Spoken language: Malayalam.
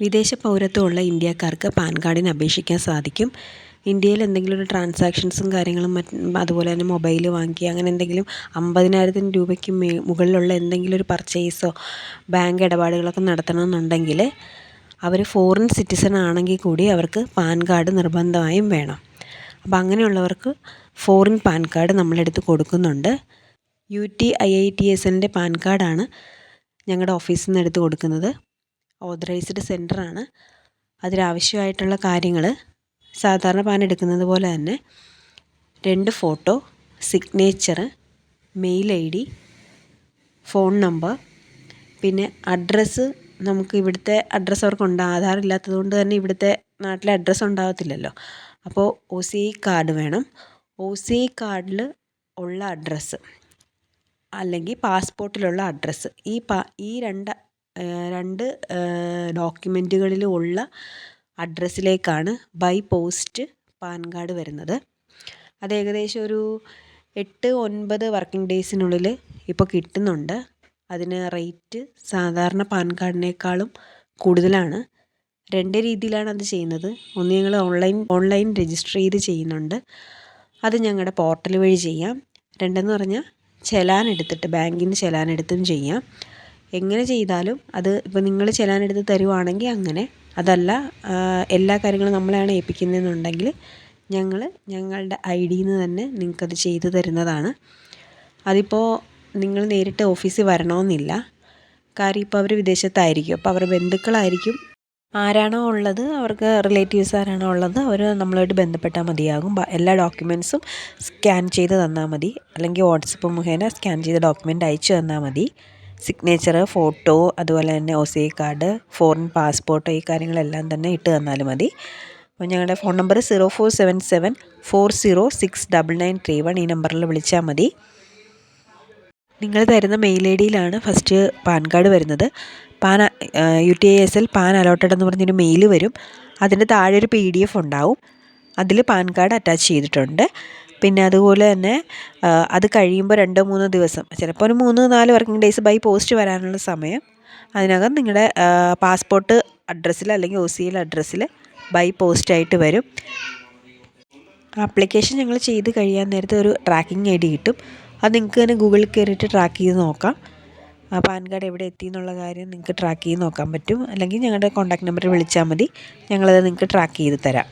വിദേശ പൗരത്വമുള്ള ഇന്ത്യക്കാർക്ക് പാൻ കാർഡിന് അപേക്ഷിക്കാൻ സാധിക്കും. ഇന്ത്യയിൽ എന്തെങ്കിലും ഒരു ട്രാൻസാക്ഷൻസും കാര്യങ്ങളും മറ്റും അതുപോലെ തന്നെ മൊബൈൽ വാങ്ങി അങ്ങനെ എന്തെങ്കിലും അമ്പതിനായിരത്തിന് രൂപയ്ക്ക് മുകളിലുള്ള എന്തെങ്കിലും ഒരു പർച്ചേസോ ബാങ്ക് ഇടപാടുകളൊക്കെ നടത്തണമെന്നുണ്ടെങ്കിൽ അവർ ഫോറിൻ സിറ്റിസൺ ആണെങ്കിൽ കൂടി അവർക്ക് പാൻ കാർഡ് നിർബന്ധമായും വേണം. അപ്പോൾ അങ്ങനെയുള്ളവർക്ക് ഫോറിൻ പാൻ കാർഡ് നമ്മളെടുത്ത് കൊടുക്കുന്നുണ്ട്. U T I I T S എന്റെ പാൻ കാർഡാണ് ഞങ്ങളുടെ ഓഫീസിൽ നിന്ന് എടുത്ത് കൊടുക്കുന്നത്. ഓതറൈസ്ഡ് സെന്ററാണ് അതിലാവശ്യമായിട്ടുള്ള കാര്യങ്ങൾ സാധാരണ പാൻ എടുക്കുന്നത് പോലെ തന്നെ രണ്ട് photo signature mail I D phone number പിന്നെ അഡ്രസ്സ് നമുക്ക് ഇവിടുത്തെ അഡ്രസ്സ് അവർക്കുണ്ട് ആധാർ ഇല്ലാത്തതുകൊണ്ട് തന്നെ ഇവിടുത്തെ നാട്ടിലെ അഡ്രസ്സ് ഉണ്ടാകത്തില്ലല്ലോ അപ്പോൾ ഒ സി ഐ കാർഡ് വേണം. ഒ സി ഐ കാർഡിൽ ഉള്ള അഡ്രസ്സ് അല്ലെങ്കിൽ പാസ്പോർട്ടിലുള്ള അഡ്രസ്സ് ഈ പാ ഈ രണ്ട് രണ്ട് ഡോക്യുമെന്റുകളിലും ഉള്ള അഡ്രസ്സിലേക്കാണ് ബൈ പോസ്റ്റ് പാൻ കാർഡ് വരുന്നത്. അത് ഏകദേശം ഒരു എട്ട് ഒൻപത് വർക്കിംഗ് ഡേയ്സിനുള്ളിൽ ഇപ്പോൾ കിട്ടുന്നുണ്ട്. അതിന് റേറ്റ് സാധാരണ പാൻ കാർഡിനേക്കാളും കൂടുതലാണ്. രണ്ട് രീതിയിലാണ് അത് ചെയ്യുന്നത്. ഒന്ന് ഞങ്ങൾ ഓൺലൈൻ ഓൺലൈൻ രജിസ്റ്റർ ചെയ്ത് ചെയ്യുന്നുണ്ട്. അത് ഞങ്ങളുടെ പോർട്ടൽ വഴി ചെയ്യാം. രണ്ടെന്ന് പറഞ്ഞാൽ ചെലാൻ എടുത്തിട്ട് ബാങ്കിന് ചെലാൻ എടുത്തും ചെയ്യാം. എങ്ങനെ ചെയ്താലും അത് ഇപ്പോൾ നിങ്ങൾ ചെല്ലാനെടുത്ത് തരുവാണെങ്കിൽ അങ്ങനെ. അതല്ല എല്ലാ കാര്യങ്ങളും നമ്മളെയാണ് ഏൽപ്പിക്കുന്നതെന്നുണ്ടെങ്കിൽ ഞങ്ങൾ ഞങ്ങളുടെ ഐ ഡിയിൽ നിന്ന് തന്നെ നിങ്ങൾക്കത് ചെയ്തു തരുന്നതാണ്. അതിപ്പോൾ നിങ്ങൾ നേരിട്ട് ഓഫീസിൽ വരണമെന്നില്ല. കാര്യം ഇപ്പോൾ അവർ വിദേശത്തായിരിക്കും. അപ്പോൾ അവരുടെ ബന്ധുക്കളായിരിക്കും. ആരാണോ ഉള്ളത് അവർക്ക് റിലേറ്റീവ്സ് ആരാണോ ഉള്ളത് അവർ നമ്മളുമായിട്ട് ബന്ധപ്പെട്ടാൽ മതിയാകും. എല്ലാ ഡോക്യുമെന്റ്സും സ്കാൻ ചെയ്ത് തന്നാൽ മതി. അല്ലെങ്കിൽ വാട്സപ്പ് മുഖേന സ്കാൻ ചെയ്ത ഡോക്യുമെന്റ് അയച്ചു തന്നാൽ മതി. സിഗ്നേച്ചർ ഫോട്ടോ അതുപോലെ തന്നെ O C I card foreign passport ഈ കാര്യങ്ങളെല്ലാം തന്നെ ഇട്ട് തന്നാൽ മതി. അപ്പോൾ ഞങ്ങളുടെ phone number zero four seven seven four zero six double nine three one ഈ നമ്പറിൽ വിളിച്ചാൽ മതി. നിങ്ങൾ തരുന്ന മെയിൽ ഐ ഡിയിലാണ് ഫസ്റ്റ് പാൻ കാർഡ് വരുന്നത്. PAN U T I S L PAN allotted എന്ന് പറഞ്ഞൊരു മെയിൽ വരും. അതിന്റെ താഴെ ഒരു പി ഡി എഫ് ഉണ്ടാവും. അതിൽ പാൻ കാർഡ് അറ്റാച്ച് ചെയ്തിട്ടുണ്ട്. പിന്നെ അതുപോലെ തന്നെ അത് കഴിയുമ്പോൾ രണ്ടോ മൂന്നോ ദിവസം ചിലപ്പോൾ ഒരു മൂന്ന് നാല് വർക്കിംഗ് ഡേയ്സ് ബൈ പോസ്റ്റ് വരാനുള്ള സമയം അതിനകം നിങ്ങളുടെ പാസ്പോർട്ട് അഡ്രസ്സിൽ അല്ലെങ്കിൽ ഒ സി എൽ അഡ്രസ്സിൽ ബൈ പോസ്റ്റായിട്ട് വരും. ആപ്ലിക്കേഷൻ ഞങ്ങൾ ചെയ്ത് കഴിയാൻ നേരത്തെ ഒരു ട്രാക്കിംഗ് ഐ ഡി കിട്ടും. അത് നിങ്ങൾക്ക് തന്നെ ഗൂഗിളിൽ കയറിയിട്ട് ട്രാക്ക് ചെയ്ത് നോക്കാം. ആ പാൻ കാർഡ് എവിടെ എത്തി എന്നുള്ള കാര്യം നിങ്ങൾക്ക് ട്രാക്ക് ചെയ്ത് നോക്കാൻ പറ്റും. അല്ലെങ്കിൽ ഞങ്ങളുടെ കോൺടാക്ട് നമ്പറിൽ വിളിച്ചാൽ മതി. ഞങ്ങളത് നിങ്ങൾക്ക് ട്രാക്ക് ചെയ്ത് തരാം.